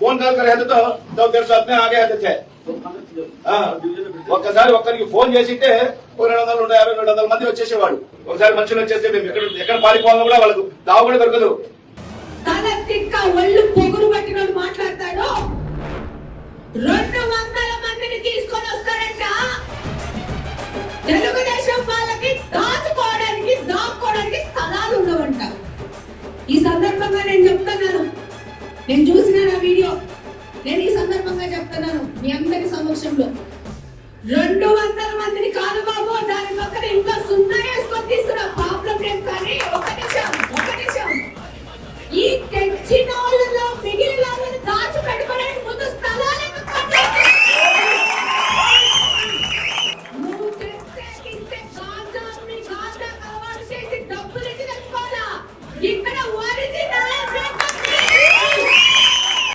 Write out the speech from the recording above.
Phone call ఆగే ఒక్కసారి ఒక్కరికి ఫోన్ చేసింటే రెండు వందలు యాభై రెండు వందల మంది వచ్చేసేవాడు ఒకసారి మనుషులు వచ్చేస్తే మేము ఎక్కడ ఎక్కడ పారిపోవాలో కూడా వాళ్ళకు దావు కూడా దొరకదు. తీసుకొని ఈ సందర్భంగా నేను చెప్తున్నాను. నేను చూసి వీడియో. నేను ఈ సందర్భంగా చెప్తున్నాను మీ అందరి సమక్షంలో. రెండు వందల మందిని కాదు బాబు దాని పక్కన ఇంకా సున్నా వేసుకొని తీసుకురా. ప్రాబ్లం లేదు కానీ ఒక నిమిషం ఒక నిమిషం. ఈ తెచ్చిన వాళ్ళలో మిగిలిన వాళ్ళని దాచి పెట్టుకోవడానికి ముందు స్థలాలు డబ్బులు తెచ్చుకోవాలా?